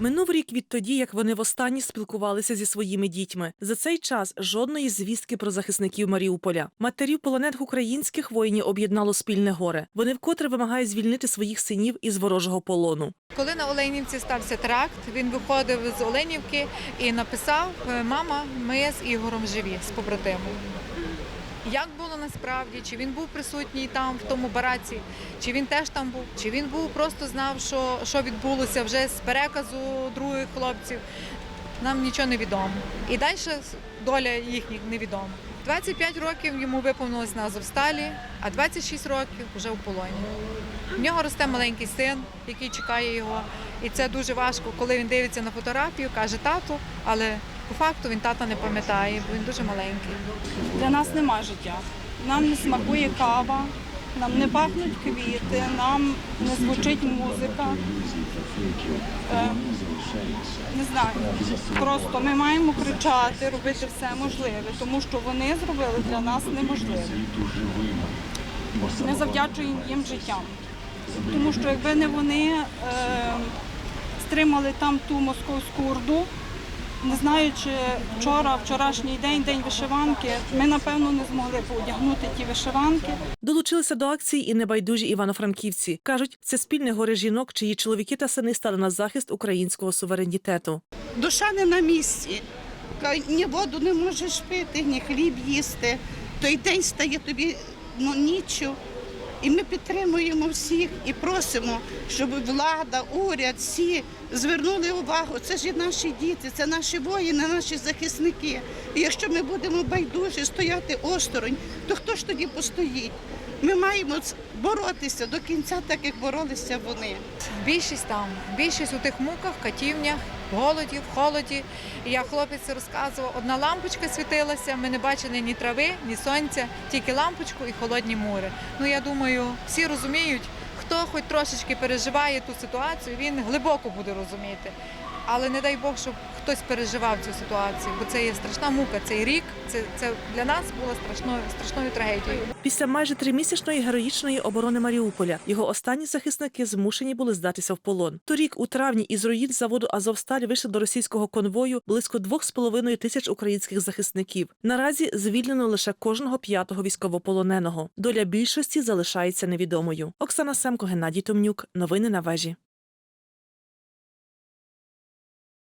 Минув рік відтоді, як вони востаннє спілкувалися зі своїми дітьми. За цей час жодної звістки про захисників Маріуполя. Матерів полонених українських воїнів об'єднало спільне горе. Вони вкотре вимагають звільнити своїх синів із ворожого полону. Коли на Оленівці стався теракт, він виходив з Оленівки і написав: Мама, ми з Ігорем живі з побратимом. Як було насправді, чи він був присутній там, в тому бараці, чи він теж там був, чи він був просто знав, що, що відбулося вже з переказу других хлопців, нам нічого не відомо. І далі доля їхніх невідома. 25 років йому виповнилось на Азовсталі, а 26 років вже в полоні. В нього росте маленький син, який чекає його. І це дуже важко, коли він дивиться на фотографію, каже тату, але по факту він тата не пам'ятає, бо він дуже маленький. Для нас нема життя. Нам не смакує кава, нам не пахнуть квіти, нам не звучить музика. Е, не знаю. Просто ми маємо кричати, робити все можливе, тому що вони зробили для нас неможливе. Не завдячуємо їм життям. Тому що якби не вони е, стримали там ту московську орду, не знаючи вчора, вчорашній день, день вишиванки, ми напевно не змогли б одягнути ті вишиванки. Долучилися до акції і небайдужі івано-франківці. кажуть, це спільне горе жінок, чиї чоловіки та сини стали на захист українського суверенітету. душа не на місці. Ні воду не можеш пити, ні хліб їсти. Той день стає тобі ну, ніччю. І ми підтримуємо всіх і просимо, щоб влада, уряд, всі звернули увагу. Це ж і наші діти, це наші воїни, наші захисники. І якщо ми будемо байдужі стояти осторонь, то хто ж тоді постоїть? Ми маємо боротися до кінця, так як боролися вони. Більшість там, більшість у тих муках, катівнях, голоді, в холоді. Я хлопець розказував, одна лампочка світилася, ми не бачили ні трави, ні сонця, тільки лампочку і холодні мури. Ну я думаю, всі розуміють, хто хоч трошечки переживає ту ситуацію, він глибоко буде розуміти. Але не дай Бог, щоб хтось переживав цю ситуацію, бо це є страшна мука. Цей рік це, це для нас було страшною страшною трагедією. Після майже тримісячної героїчної оборони Маріуполя його останні захисники змушені були здатися в полон. Торік, у травні, із руїн заводу Азовсталь вийшли до російського конвою близько двох з половиною тисяч українських захисників. Наразі звільнено лише кожного п'ятого військовополоненого. Доля більшості залишається невідомою. Оксана Семко, Геннадій Томнюк. Новини на вежі.